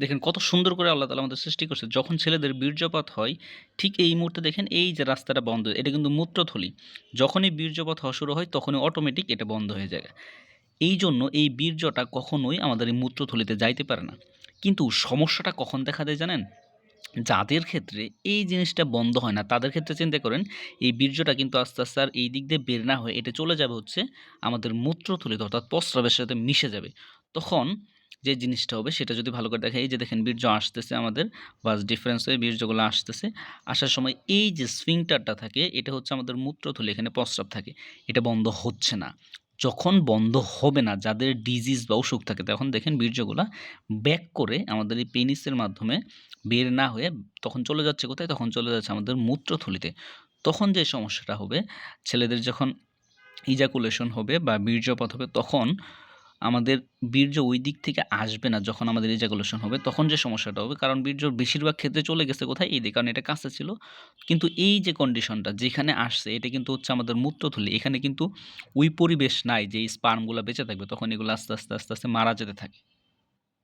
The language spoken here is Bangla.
দেখেন কত সুন্দর করে আল্লাহ তালা আমাদের সৃষ্টি করছে। যখন ছেলেদের বীর্যপাত হয়, ঠিক এই মুহূর্তে দেখেন এই যে রাস্তাটা বন্ধ, এটা কিন্তু মূত্রথলি। যখনই বীর্যপাত হওয়া শুরু হয়, তখনই অটোমেটিক এটা বন্ধ হয়ে যায়। এই জন্য এই বীর্যটা কখনোই আমাদের এই মূত্রথলিতে যাইতে পারে না। কিন্তু সমস্যাটা কখন দেখা দেয় জানেন? যাদের ক্ষেত্রে এই জিনিসটা বন্ধ হয় না, তাদের ক্ষেত্রে চিন্তা করেন, এই বীর্যটা কিন্তু আস্তে আস্তে আর এই দিক দিয়ে বের না হয়ে এটা চলে যাবে হচ্ছে আমাদের মূত্রথলিতে অর্থাৎ প্রস্রাবের সাথে মিশে যাবে। তখন যে জিনিসটা হবে সেটা যদি ভালো করে দেখা এই যে দেখেন বীর্য আসতেছে আমাদের বাস ডিফারেন্স হয়ে বীর্যগুলো আসতেছে। আসার সময় এই যে স্ফিংটারটা থাকে, এটা হচ্ছে আমাদের মূত্রথলি, এখানে প্রস্রাব থাকে। এটা বন্ধ হচ্ছে না। যখন বন্ধ হবে না, যাদের ডিজিজ বা অসুখ থাকে, তখন দেখেন বীর্যগুলা ব্যাক করে আমাদের এই পেনিসের মাধ্যমে বের না হয়ে তখন চলে যাচ্ছে কোথায়? তখন চলে যাচ্ছে আমাদের মূত্রথলিতে। তখন যে সমস্যাটা হবে, ছেলেদের যখন ইজাকুলেশন হবে বা বীর্যপাত হবে, তখন আমাদের বীর্য ওই দিক থেকে আসবে না যখন আমাদের ইজাকুলেশন হবে, তখন যে সমস্যাটা হবে, কারণ বীর্য বেশিরভাগ ক্ষেত্রে চলে গেছে কোথায়? এই দিকে, কারণ এটা কাছে ছিল। কিন্তু এই যে কন্ডিশনটা যেখানে আসছে, এটা কিন্তু হচ্ছে আমাদের মূত্রথলি। এখানে কিন্তু ওই পরিবেশ নাই যে স্পার্মগুলো বেঁচে থাকবে, তখন এগুলো আস্তে আস্তে আস্তে আস্তে মারা যেতে থাকে।